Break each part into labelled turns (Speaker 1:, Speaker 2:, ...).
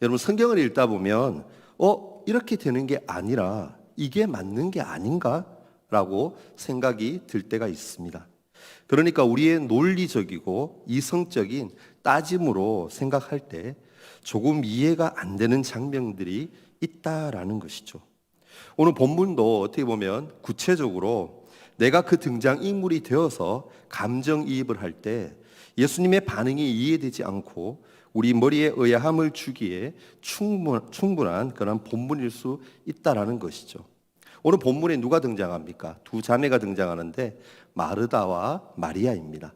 Speaker 1: 여러분 성경을 읽다 보면 어 이렇게 되는 게 아니라 이게 맞는 게 아닌가라고 생각이 들 때가 있습니다. 그러니까 우리의 논리적이고 이성적인 따짐으로 생각할 때 조금 이해가 안 되는 장면들이 있다라는 것이죠. 오늘 본문도 어떻게 보면 구체적으로 내가 그 등장 인물이 되어서 감정이입을 할 때 예수님의 반응이 이해되지 않고 우리 머리에 의아함을 주기에 충분, 충분한 그런 본문일 수 있다라는 것이죠. 오늘 본문에 누가 등장합니까? 두 자매가 등장하는데 마르다와 마리아입니다.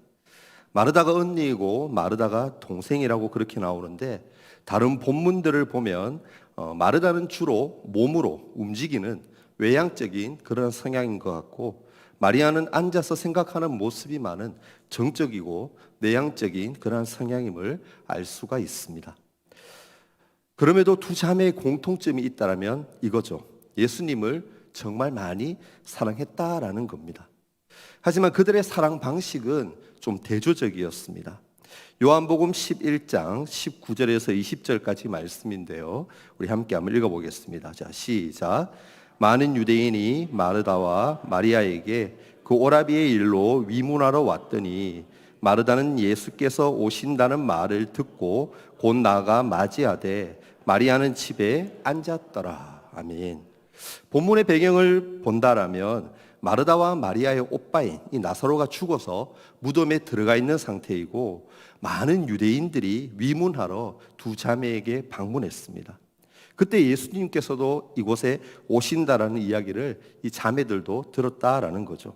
Speaker 1: 마르다가 언니이고 마르다가 동생이라고 그렇게 나오는데 다른 본문들을 보면 어, 마르다는 주로 몸으로 움직이는 외향적인 그런 성향인 것 같고 마리아는 앉아서 생각하는 모습이 많은 정적이고 내향적인 그러한 성향임을 알 수가 있습니다. 그럼에도 두 자매의 공통점이 있다라면 이거죠. 예수님을 정말 많이 사랑했다라는 겁니다. 하지만 그들의 사랑 방식은 좀 대조적이었습니다. 요한복음 11장 19절에서 20절까지 말씀인데요. 우리 함께 한번 읽어보겠습니다. 자, 시작. 많은 유대인이 마르다와 마리아에게 그 오라비의 일로 위문하러 왔더니 마르다는 예수께서 오신다는 말을 듣고 곧 나가 맞이하되 마리아는 집에 앉았더라. 아멘. 본문의 배경을 본다라면 마르다와 마리아의 오빠인 이 나사로가 죽어서 무덤에 들어가 있는 상태이고 많은 유대인들이 위문하러 두 자매에게 방문했습니다. 그때 예수님께서도 이곳에 오신다라는 이야기를 이 자매들도 들었다라는 거죠.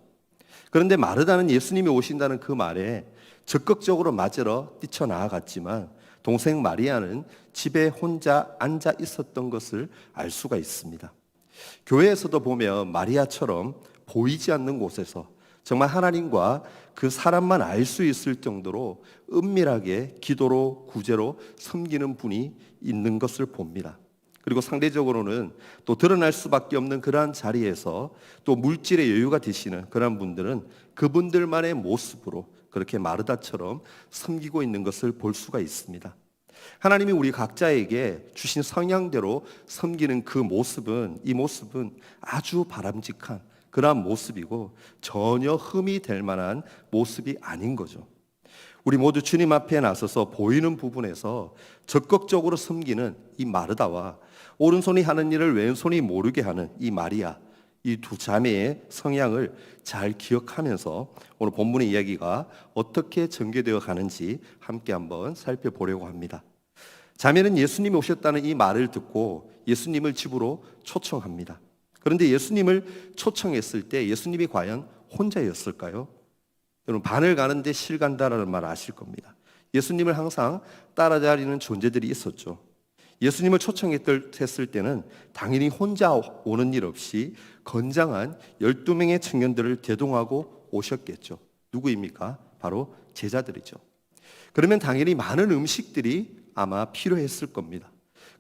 Speaker 1: 그런데 마르다는 예수님이 오신다는 그 말에 적극적으로 맞으러 뛰쳐나아갔지만 동생 마리아는 집에 혼자 앉아 있었던 것을 알 수가 있습니다. 교회에서도 보면 마리아처럼 보이지 않는 곳에서 정말 하나님과 그 사람만 알 수 있을 정도로 은밀하게 기도로 구제로 섬기는 분이 있는 것을 봅니다. 그리고 상대적으로는 또 드러날 수밖에 없는 그러한 자리에서 또 물질의 여유가 되시는 그러한 분들은 그분들만의 모습으로 그렇게 마르다처럼 섬기고 있는 것을 볼 수가 있습니다. 하나님이 우리 각자에게 주신 성향대로 섬기는 그 모습은 이 모습은 아주 바람직한 그러한 모습이고 전혀 흠이 될 만한 모습이 아닌 거죠. 우리 모두 주님 앞에 나서서 보이는 부분에서 적극적으로 섬기는 이 마르다와 오른손이 하는 일을 왼손이 모르게 하는 이 마리아 이 두 자매의 성향을 잘 기억하면서 오늘 본문의 이야기가 어떻게 전개되어 가는지 함께 한번 살펴보려고 합니다. 자매는 예수님이 오셨다는 이 말을 듣고 예수님을 집으로 초청합니다. 그런데 예수님을 초청했을 때 예수님이 과연 혼자였을까요? 여러분 반을 가는데 실 간다라는 말 아실 겁니다. 예수님을 항상 따라다니는 존재들이 있었죠. 예수님을 초청했을 때는 당연히 혼자 오는 일 없이 건장한 12명의 청년들을 대동하고 오셨겠죠. 누구입니까? 바로 제자들이죠. 그러면 당연히 많은 음식들이 아마 필요했을 겁니다.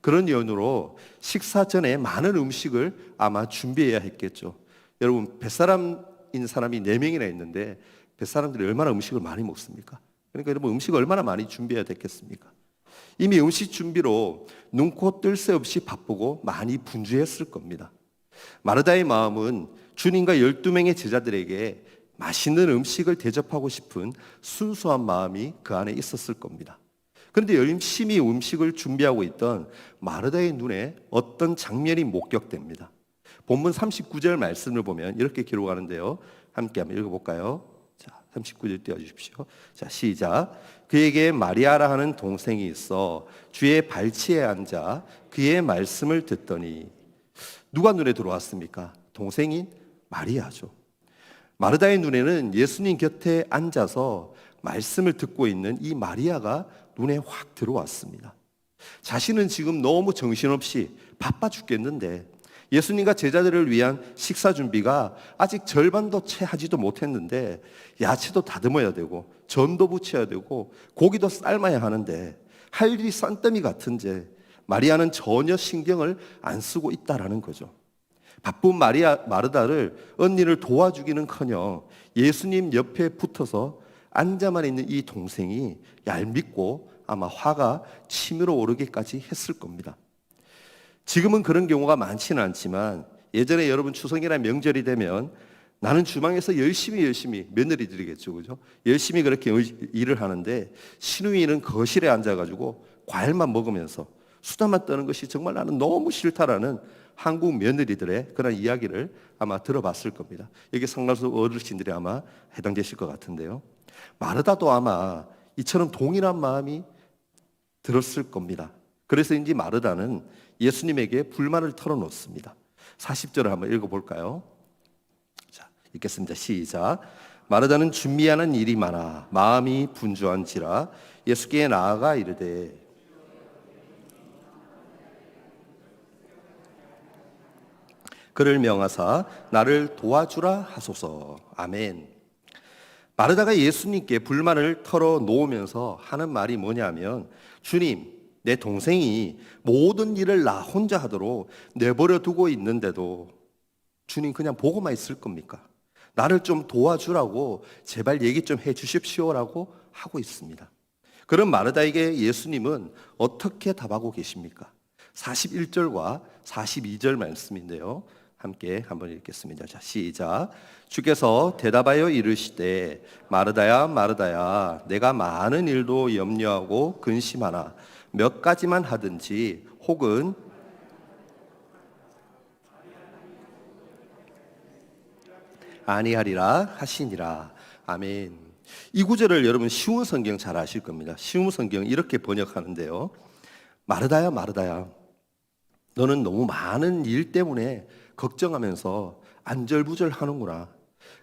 Speaker 1: 그런 연유로 식사 전에 많은 음식을 아마 준비해야 했겠죠. 여러분, 뱃사람인 사람이 4명이나 있는데 뱃사람들이 얼마나 음식을 많이 먹습니까? 그러니까 여러분 음식을 얼마나 많이 준비해야 됐겠습니까? 이미 음식 준비로 눈코 뜰 새 없이 바쁘고 많이 분주했을 겁니다. 마르다의 마음은 주님과 12명의 제자들에게 맛있는 음식을 대접하고 싶은 순수한 마음이 그 안에 있었을 겁니다. 그런데 열심히 음식을 준비하고 있던 마르다의 눈에 어떤 장면이 목격됩니다. 본문 39절 말씀을 보면 이렇게 기록하는데요. 함께 한번 읽어볼까요? 자, 39절 띄워주십시오. 자, 시작. 그에게 마리아라 하는 동생이 있어 주의 발치에 앉아 그의 말씀을 듣더니 누가 눈에 들어왔습니까? 동생인 마리아죠. 마르다의 눈에는 예수님 곁에 앉아서 말씀을 듣고 있는 이 마리아가 눈에 확 들어왔습니다. 자신은 지금 너무 정신없이 바빠 죽겠는데 예수님과 제자들을 위한 식사 준비가 아직 절반도 채 하지도 못했는데 야채도 다듬어야 되고 전도 부쳐야 되고 고기도 삶아야 하는데 할 일이 싼더미 같은데 마리아는 전혀 신경을 안 쓰고 있다라는 거죠. 바쁜 마리아 마르다를 언니를 도와주기는커녕 예수님 옆에 붙어서 앉아만 있는 이 동생이 얄밉고 아마 화가 치밀어 오르기까지 했을 겁니다. 지금은 그런 경우가 많지는 않지만 예전에 여러분 추석이나 명절이 되면 나는 주방에서 열심히 열심히 며느리들이겠죠, 그죠? 열심히 그렇게 의- 일을 하는데 신우이는 거실에 앉아가지고 과일만 먹으면서 수다만 떠는 것이 정말 나는 너무 싫다라는 한국 며느리들의 그런 이야기를 아마 들어봤을 겁니다. 여기 상가수 어르신들이 아마 해당되실 것 같은데요. 마르다도 아마 이처럼 동일한 마음이 들었을 겁니다. 그래서인지 마르다는 예수님에게 불만을 털어놓습니다. 40절을 한번 읽어볼까요? 자, 읽겠습니다. 시작. 마르다는 준비하는 일이 많아 마음이 분주한지라 예수께 나아가 이르되 그를 명하사 나를 도와주라 하소서. 아멘. 마르다가 예수님께 불만을 털어 놓으면서 하는 말이 뭐냐면 주님, 내 동생이 모든 일을 나 혼자 하도록 내버려 두고 있는데도 주님 그냥 보고만 있을 겁니까? 나를 좀 도와주라고 제발 얘기 좀 해 주십시오라고 하고 있습니다. 그런 마르다에게 예수님은 어떻게 답하고 계십니까? 41절과 42절 말씀인데요. 함께 한번 읽겠습니다. 자, 시작. 주께서 대답하여 이르시되 마르다야 마르다야 내가 많은 일도 염려하고 근심하나 몇 가지만 하든지 혹은 아니하리라 하시니라. 아멘. 이 구절을 여러분 쉬운 성경 잘 아실 겁니다. 쉬운 성경 이렇게 번역하는데요. 마르다야 마르다야 너는 너무 많은 일 때문에 걱정하면서 안절부절 하는구나.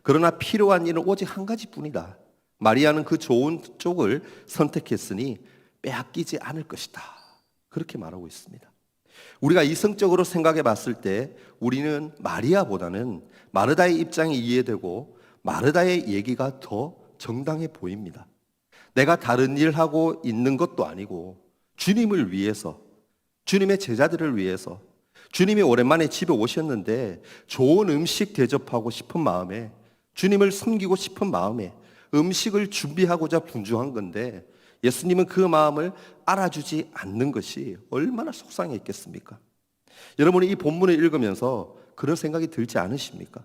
Speaker 1: 그러나 필요한 일은 오직 한 가지뿐이다. 마리아는 그 좋은 쪽을 선택했으니 빼앗기지 않을 것이다. 그렇게 말하고 있습니다. 우리가 이성적으로 생각해 봤을 때 우리는 마리아보다는 마르다의 입장이 이해되고 마르다의 얘기가 더 정당해 보입니다. 내가 다른 일 하고 있는 것도 아니고 주님을 위해서 주님의 제자들을 위해서 주님이 오랜만에 집에 오셨는데 좋은 음식 대접하고 싶은 마음에 주님을 섬기고 싶은 마음에 음식을 준비하고자 분주한 건데 예수님은 그 마음을 알아주지 않는 것이 얼마나 속상했겠습니까? 여러분이 이 본문을 읽으면서 그런 생각이 들지 않으십니까?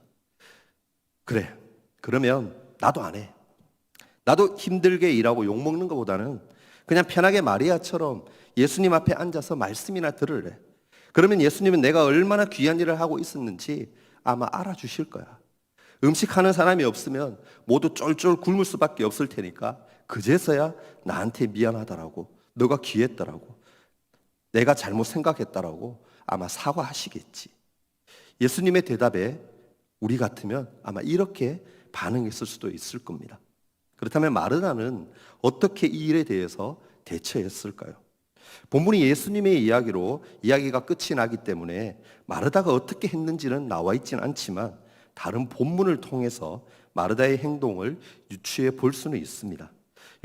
Speaker 1: 그래. 그러면 나도 안 해. 나도 힘들게 일하고 욕먹는 것보다는 그냥 편하게 마리아처럼 예수님 앞에 앉아서 말씀이나 들으래. 그러면 예수님은 내가 얼마나 귀한 일을 하고 있었는지 아마 알아주실 거야. 음식하는 사람이 없으면 모두 쫄쫄 굶을 수밖에 없을 테니까 그제서야 나한테 미안하다라고 너가 귀했다라고 내가 잘못 생각했다라고 아마 사과하시겠지. 예수님의 대답에 우리 같으면 아마 이렇게 반응했을 수도 있을 겁니다. 그렇다면 마르다는 어떻게 이 일에 대해서 대처했을까요? 본문이 예수님의 이야기로 이야기가 끝이 나기 때문에 마르다가 어떻게 했는지는 나와 있지는 않지만 다른 본문을 통해서 마르다의 행동을 유추해 볼 수는 있습니다.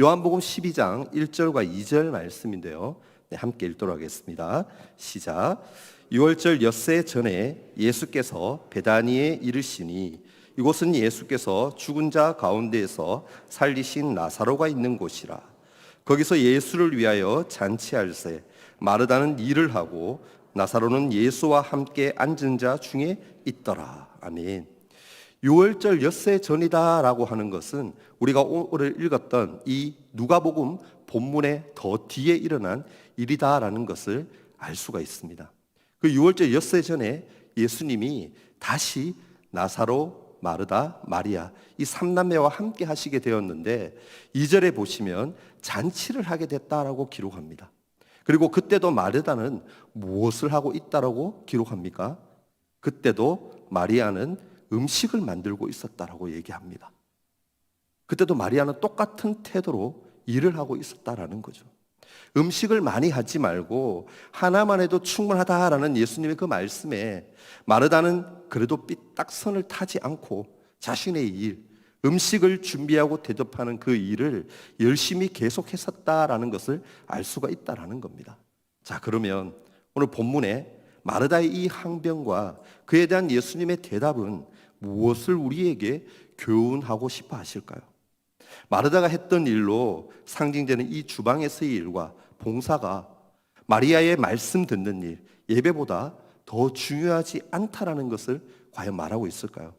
Speaker 1: 요한복음 12장 1절과 2절 말씀인데요. 네, 함께 읽도록 하겠습니다. 시작. 6월절 엿새 전에 예수께서 베다니에 이르시니 이곳은 예수께서 죽은 자 가운데에서 살리신 나사로가 있는 곳이라. 거기서 예수를 위하여 잔치할세 마르다는 일을 하고 나사로는 예수와 함께 앉은 자 중에 있더라. 아멘. 6월절 엿새 전이다라고 하는 것은 우리가 오늘 읽었던 이 누가복음 본문의 더 뒤에 일어난 일이다라는 것을 알 수가 있습니다. 그 6월절 엿새 전에 예수님이 다시 나사로, 마르다, 마리아 이 삼남매와 함께 하시게 되었는데 2절에 보시면 잔치를 하게 됐다라고 기록합니다. 그리고 그때도 마르다는 무엇을 하고 있다라고 기록합니까? 그때도 마리아는 음식을 만들고 있었다라고 얘기합니다. 그때도 마리아는 똑같은 태도로 일을 하고 있었다라는 거죠. 음식을 많이 하지 말고 하나만 해도 충분하다라는 예수님의 그 말씀에 마르다는 그래도 삐딱선을 타지 않고 자신의 일, 음식을 준비하고 대접하는 그 일을 열심히 계속했었다라는 것을 알 수가 있다라는 겁니다. 자, 그러면 오늘 본문에 마르다의 이 항변과 그에 대한 예수님의 대답은 무엇을 우리에게 교훈하고 싶어 하실까요? 마르다가 했던 일로 상징되는 이 주방에서의 일과 봉사가 마리아의 말씀 듣는 일, 예배보다 더 중요하지 않다라는 것을 과연 말하고 있을까요?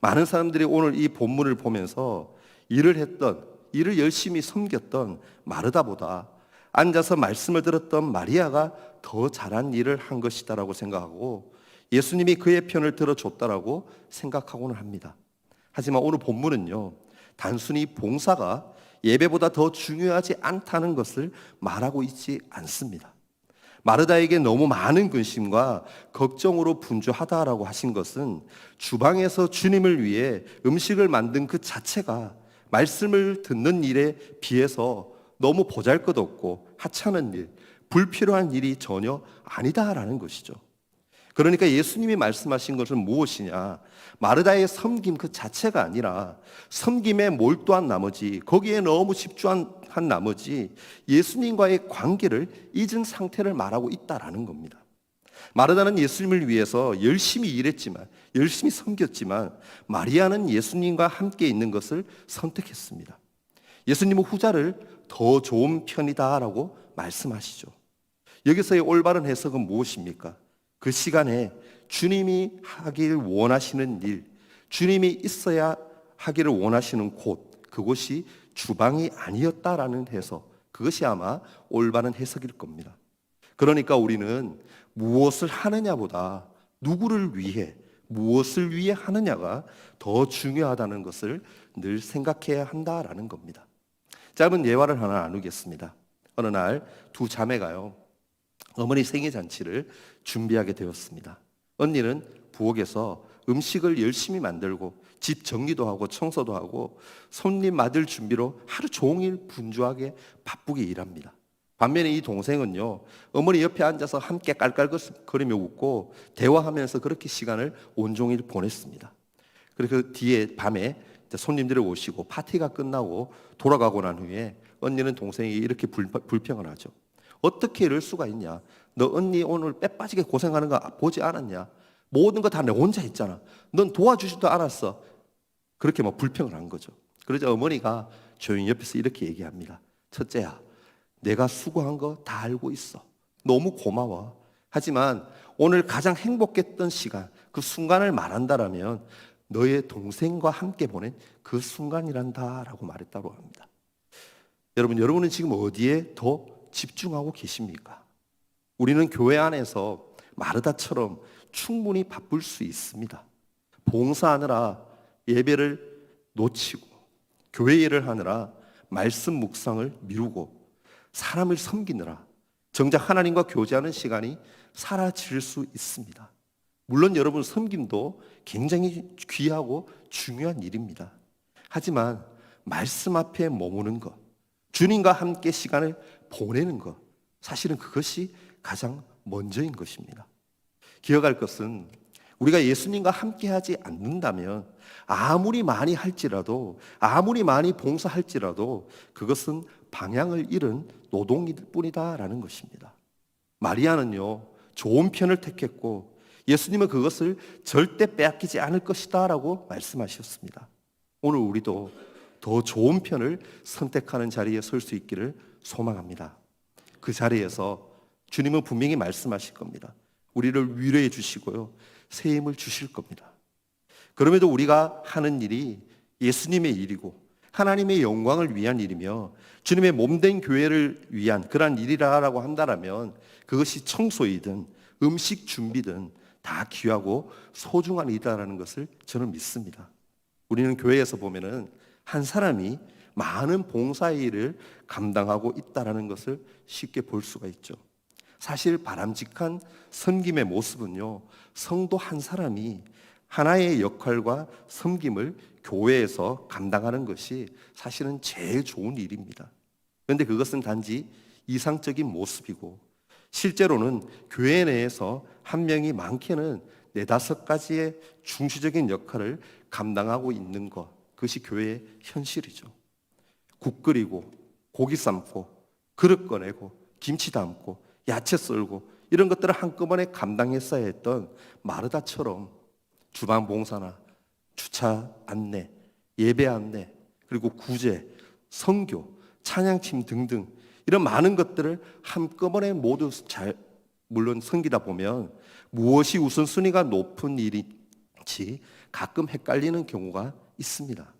Speaker 1: 많은 사람들이 오늘 이 본문을 보면서 일을 했던, 일을 열심히 섬겼던 마르다보다 앉아서 말씀을 들었던 마리아가 더 잘한 일을 한 것이다라고 생각하고 예수님이 그의 편을 들어줬다라고 생각하고는 합니다. 하지만 오늘 본문은요, 단순히 봉사가 예배보다 더 중요하지 않다는 것을 말하고 있지 않습니다. 마르다에게 너무 많은 근심과 걱정으로 분주하다라고 하신 것은 주방에서 주님을 위해 음식을 만든 그 자체가 말씀을 듣는 일에 비해서 너무 보잘것없고 하찮은 일, 불필요한 일이 전혀 아니다라는 것이죠. 그러니까 예수님이 말씀하신 것은 무엇이냐? 마르다의 섬김 그 자체가 아니라 섬김에 몰두한 나머지 거기에 너무 집중한 한 나머지 예수님과의 관계를 잊은 상태를 말하고 있다라는 겁니다. 마르다는 예수님을 위해서 열심히 일했지만 열심히 섬겼지만 마리아는 예수님과 함께 있는 것을 선택했습니다. 예수님은 후자를 더 좋은 편이다라고 말씀하시죠. 여기서의 올바른 해석은 무엇입니까? 그 시간에 주님이 하길 원하시는 일, 주님이 있어야 하기를 원하시는 곳, 그곳이 주방이 아니었다라는 해석, 그것이 아마 올바른 해석일 겁니다. 그러니까 우리는 무엇을 하느냐보다 누구를 위해, 무엇을 위해 하느냐가 더 중요하다는 것을 늘 생각해야 한다라는 겁니다. 짧은 예화를 하나 나누겠습니다. 어느 날 두 자매가요, 어머니 생일 잔치를 준비하게 되었습니다. 언니는 부엌에서 음식을 열심히 만들고 집 정리도 하고 청소도 하고 손님 맞을 준비로 하루 종일 분주하게 바쁘게 일합니다. 반면에 이 동생은요, 어머니 옆에 앉아서 함께 깔깔거리며 웃고 대화하면서 그렇게 시간을 온종일 보냈습니다. 그리고 그 뒤에 밤에 손님들이 오시고 파티가 끝나고 돌아가고 난 후에 언니는 동생이 이렇게 불평을 하죠. 어떻게 이럴 수가 있냐? 너 언니 오늘 빼 빠지게 고생하는 거 보지 않았냐? 모든 거 다 내 혼자 했잖아. 넌 도와주지도 않았어. 그렇게 막 불평을 한 거죠. 그러자 어머니가 조용히 옆에서 이렇게 얘기합니다. 첫째야, 내가 수고한 거 다 알고 있어. 너무 고마워. 하지만 오늘 가장 행복했던 시간, 그 순간을 말한다라면 너의 동생과 함께 보낸 그 순간이란다라고 말했다고 합니다. 여러분, 여러분은 지금 어디에 더 집중하고 계십니까? 우리는 교회 안에서 마르다처럼 충분히 바쁠 수 있습니다. 봉사하느라 예배를 놓치고 교회 일을 하느라 말씀 묵상을 미루고 사람을 섬기느라 정작 하나님과 교제하는 시간이 사라질 수 있습니다. 물론 여러분 섬김도 굉장히 귀하고 중요한 일입니다. 하지만 말씀 앞에 머무는 것, 주님과 함께 시간을 보내는 것, 사실은 그것이 가장 먼저인 것입니다. 기억할 것은 우리가 예수님과 함께 하지 않는다면 아무리 많이 할지라도 아무리 많이 봉사할지라도 그것은 방향을 잃은 노동일 뿐이다라는 것입니다. 마리아는요, 좋은 편을 택했고 예수님은 그것을 절대 빼앗기지 않을 것이다라고 말씀하셨습니다. 오늘 우리도 더 좋은 편을 선택하는 자리에 설 수 있기를 소망합니다. 그 자리에서 주님은 분명히 말씀하실 겁니다. 우리를 위로해 주시고요. 새 힘을 주실 겁니다. 그럼에도 우리가 하는 일이 예수님의 일이고 하나님의 영광을 위한 일이며 주님의 몸된 교회를 위한 그러한 일이라고 한다면 그것이 청소이든 음식 준비든 다 귀하고 소중한 일이라는 것을 저는 믿습니다. 우리는 교회에서 보면은 한 사람이 많은 봉사의 일을 감당하고 있다라는 것을 쉽게 볼 수가 있죠. 사실 바람직한 섬김의 모습은요, 성도 한 사람이 하나의 역할과 섬김을 교회에서 감당하는 것이 사실은 제일 좋은 일입니다. 그런데 그것은 단지 이상적인 모습이고, 실제로는 교회 내에서 한 명이 많게는 네다섯 가지의 중시적인 역할을 감당하고 있는 것, 그것이 교회의 현실이죠. 국 끓이고, 고기 삶고, 그릇 꺼내고, 김치 담고, 야채 썰고 이런 것들을 한꺼번에 감당했어야 했던 마르다처럼 주방 봉사나 주차 안내, 예배 안내, 그리고 구제, 성교, 찬양팀 등등 이런 많은 것들을 한꺼번에 모두 잘 물론 섬기다 보면 무엇이 우선순위가 높은 일인지 가끔 헷갈리는 경우가 있습니다.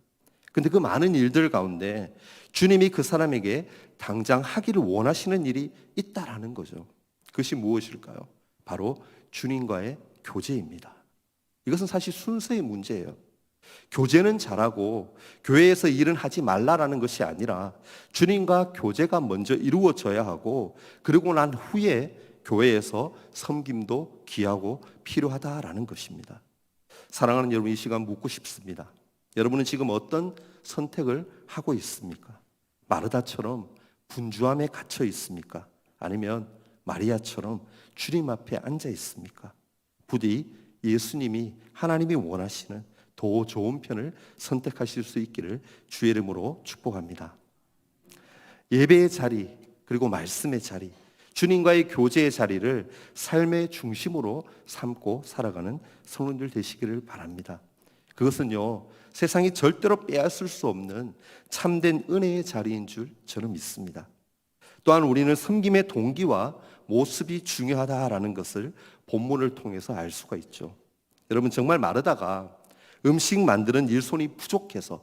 Speaker 1: 근데 그 많은 일들 가운데 주님이 그 사람에게 당장 하기를 원하시는 일이 있다라는 거죠. 그것이 무엇일까요? 바로 주님과의 교제입니다. 이것은 사실 순서의 문제예요. 교제는 잘하고 교회에서 일은 하지 말라라는 것이 아니라 주님과 교제가 먼저 이루어져야 하고 그리고 난 후에 교회에서 섬김도 귀하고 필요하다라는 것입니다. 사랑하는 여러분 이 시간 묻고 싶습니다. 여러분은 지금 어떤 선택을 하고 있습니까? 마르다처럼 분주함에 갇혀 있습니까? 아니면 마리아처럼 주님 앞에 앉아 있습니까? 부디 예수님이 하나님이 원하시는 더 좋은 편을 선택하실 수 있기를 주의 이름으로 축복합니다. 예배의 자리 그리고 말씀의 자리 주님과의 교제의 자리를 삶의 중심으로 삼고 살아가는 성도들 되시기를 바랍니다. 그것은요 세상이 절대로 빼앗을 수 없는 참된 은혜의 자리인 줄 저는 믿습니다. 또한 우리는 섬김의 동기와 모습이 중요하다라는 것을 본문을 통해서 알 수가 있죠. 여러분 정말 마르다가 음식 만드는 일손이 부족해서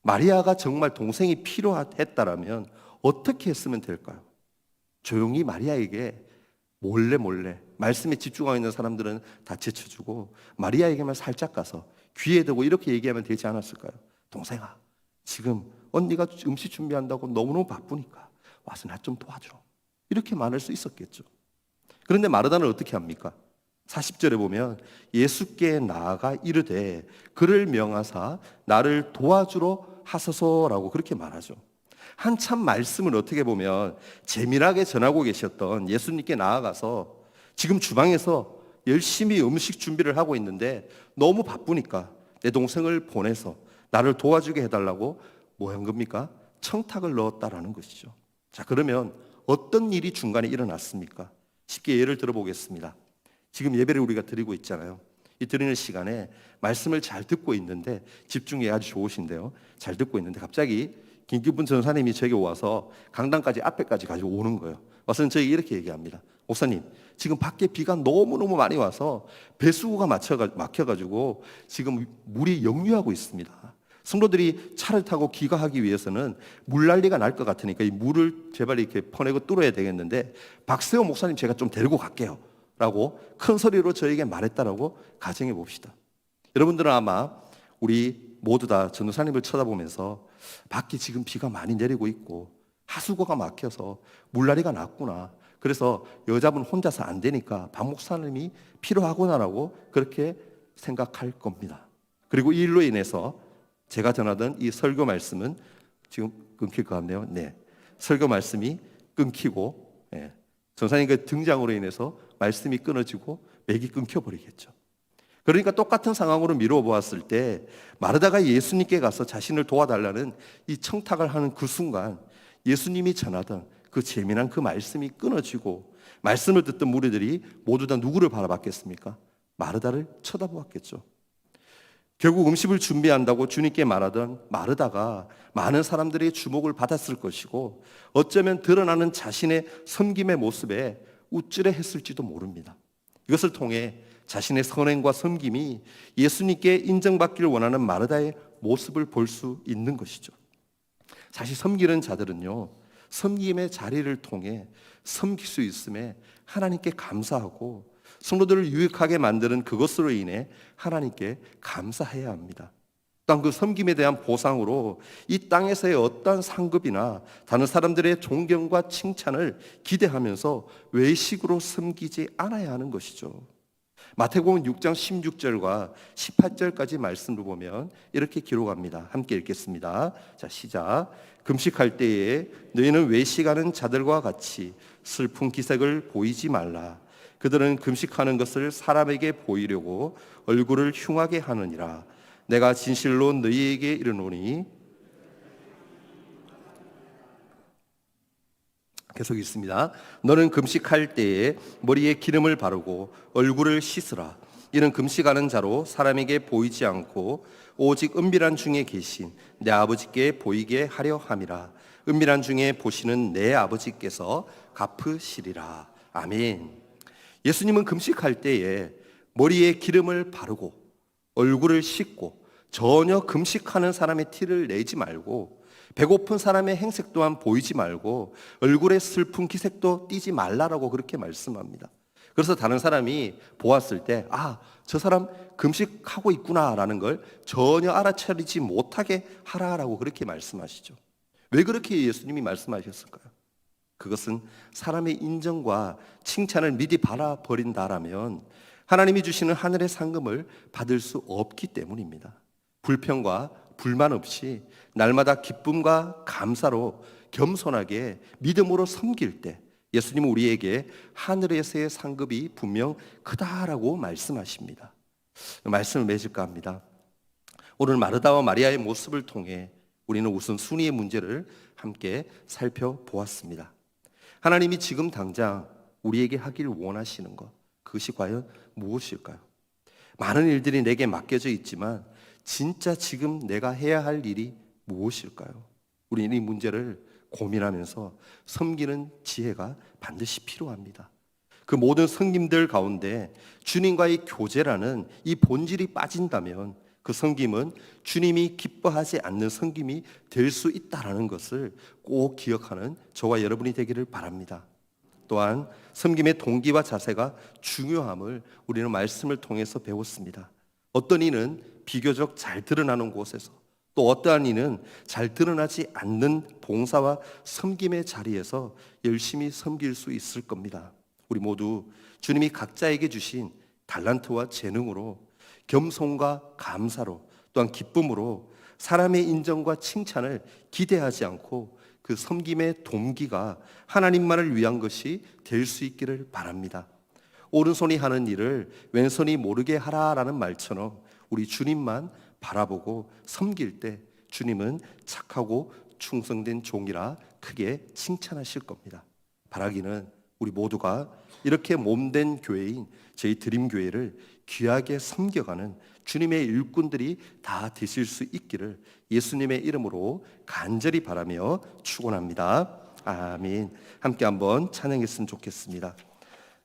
Speaker 1: 마리아가 정말 동생이 필요했다라면 어떻게 했으면 될까요? 조용히 마리아에게 몰래 몰래 말씀에 집중하고 있는 사람들은 다 제쳐주고 마리아에게만 살짝 가서 귀에 대고 이렇게 얘기하면 되지 않았을까요? 동생아, 지금 언니가 음식 준비한다고 너무너무 바쁘니까 와서 나 좀 도와줘. 이렇게 말할 수 있었겠죠. 그런데 마르다는 어떻게 합니까? 40절에 보면 예수께 나아가 이르되 그를 명하사 나를 도와주러 하소서라고 그렇게 말하죠. 한참 말씀을 어떻게 보면 재미나게 전하고 계셨던 예수님께 나아가서 지금 주방에서 열심히 음식 준비를 하고 있는데 너무 바쁘니까 내 동생을 보내서 나를 도와주게 해달라고 뭐 한 겁니까? 청탁을 넣었다라는 것이죠. 자, 그러면 어떤 일이 중간에 일어났습니까? 쉽게 예를 들어보겠습니다. 지금 예배를 우리가 드리고 있잖아요. 이 드리는 시간에 말씀을 잘 듣고 있는데 집중이 아주 좋으신데요. 잘 듣고 있는데 갑자기 김기분 전사님이 저에게 와서 강당까지 앞에까지 가지고 오는 거예요. 와서는 저에게 이렇게 얘기합니다. 목사님, 지금 밖에 비가 너무너무 많이 와서 배수구가 막혀가지고 지금 물이 역류하고 있습니다. 성도들이 차를 타고 귀가하기 위해서는 물 난리가 날 것 같으니까 이 물을 제발 이렇게 퍼내고 뚫어야 되겠는데 박세호 목사님 제가 좀 데리고 갈게요. 라고 큰 소리로 저에게 말했다라고 가정해 봅시다. 여러분들은 아마 우리 모두 다 전도사님을 쳐다보면서 밖에 지금 비가 많이 내리고 있고 하수구가 막혀서 물난리가 났구나. 그래서 여자분 혼자서 안 되니까 박 목사님이 필요하구나라고 그렇게 생각할 겁니다. 그리고 이 일로 인해서 제가 전하던 이 설교 말씀은 지금 끊길 것 같네요. 네. 설교 말씀이 끊기고, 예. 전사님 그 등장으로 인해서 말씀이 끊어지고 맥이 끊겨버리겠죠. 그러니까 똑같은 상황으로 미루어 보았을 때 마르다가 예수님께 가서 자신을 도와달라는 이 청탁을 하는 그 순간 예수님이 전하던 그 재미난 그 말씀이 끊어지고 말씀을 듣던 무리들이 모두 다 누구를 바라봤겠습니까? 마르다를 쳐다보았겠죠. 결국 음식을 준비한다고 주님께 말하던 마르다가 많은 사람들의 주목을 받았을 것이고 어쩌면 드러나는 자신의 섬김의 모습에 우쭐해했을지도 모릅니다. 이것을 통해 자신의 선행과 섬김이 예수님께 인정받기를 원하는 마르다의 모습을 볼 수 있는 것이죠. 사실 섬기는 자들은요, 섬김의 자리를 통해 섬길 수 있음에 하나님께 감사하고 성도들을 유익하게 만드는 그것으로 인해 하나님께 감사해야 합니다. 또한 그 섬김에 대한 보상으로 이 땅에서의 어떠한 상급이나 다른 사람들의 존경과 칭찬을 기대하면서 외식으로 섬기지 않아야 하는 것이죠. 마태복음 6장 16절과 18절까지 말씀을 보면 이렇게 기록합니다. 함께 읽겠습니다. 자, 시작. 금식할 때에 너희는 외식하는 자들과 같이 슬픈 기색을 보이지 말라. 그들은 금식하는 것을 사람에게 보이려고 얼굴을 흉하게 하느니라. 내가 진실로 너희에게 이르노니 계속 있습니다. 너는 금식할 때에 머리에 기름을 바르고 얼굴을 씻으라. 이는 금식하는 자로 사람에게 보이지 않고 오직 은밀한 중에 계신 내 아버지께 보이게 하려 함이라 은밀한 중에 보시는 내 아버지께서 갚으시리라 아멘 예수님은 금식할 때에 머리에 기름을 바르고 얼굴을 씻고 전혀 금식하는 사람의 티를 내지 말고 배고픈 사람의 행색 또한 보이지 말고 얼굴에 슬픈 기색도 띠지 말라라고 그렇게 말씀합니다. 그래서 다른 사람이 보았을 때, 아, 저 사람 금식하고 있구나라는 걸 전혀 알아차리지 못하게 하라라고 그렇게 말씀하시죠. 왜 그렇게 예수님이 말씀하셨을까요? 그것은 사람의 인정과 칭찬을 미리 바라버린다라면 하나님이 주시는 하늘의 상금을 받을 수 없기 때문입니다. 불평과 불만 없이 날마다 기쁨과 감사로 겸손하게 믿음으로 섬길 때 예수님은 우리에게 하늘에서의 상급이 분명 크다라고 말씀하십니다. 말씀을 맺을까 합니다. 오늘 마르다와 마리아의 모습을 통해 우리는 우선 순위의 문제를 함께 살펴보았습니다. 하나님이 지금 당장 우리에게 하길 원하시는 것, 그것이 과연 무엇일까요? 많은 일들이 내게 맡겨져 있지만 진짜 지금 내가 해야 할 일이 무엇일까요? 우리는 이 문제를 고민하면서 섬기는 지혜가 반드시 필요합니다. 그 모든 성김들 가운데 주님과의 교제라는 이 본질이 빠진다면 그 섬김은 주님이 기뻐하지 않는 섬김이 될 수 있다라는 것을 꼭 기억하는 저와 여러분이 되기를 바랍니다. 또한 섬김의 동기와 자세가 중요함을 우리는 말씀을 통해서 배웠습니다. 어떤 이는 비교적 잘 드러나는 곳에서 또 어떠한 이는 잘 드러나지 않는 봉사와 섬김의 자리에서 열심히 섬길 수 있을 겁니다. 우리 모두 주님이 각자에게 주신 달란트와 재능으로 겸손과 감사로 또한 기쁨으로 사람의 인정과 칭찬을 기대하지 않고 그 섬김의 동기가 하나님만을 위한 것이 될 수 있기를 바랍니다. 오른손이 하는 일을 왼손이 모르게 하라라는 말처럼 우리 주님만 바라보고 섬길 때 주님은 착하고 충성된 종이라 크게 칭찬하실 겁니다. 바라기는 우리 모두가 이렇게 몸된 교회인 저희 드림 교회를 귀하게 섬겨가는 주님의 일꾼들이 다 되실 수 있기를 예수님의 이름으로 간절히 바라며 축원합니다. 아멘. 함께 한번 찬양했으면 좋겠습니다.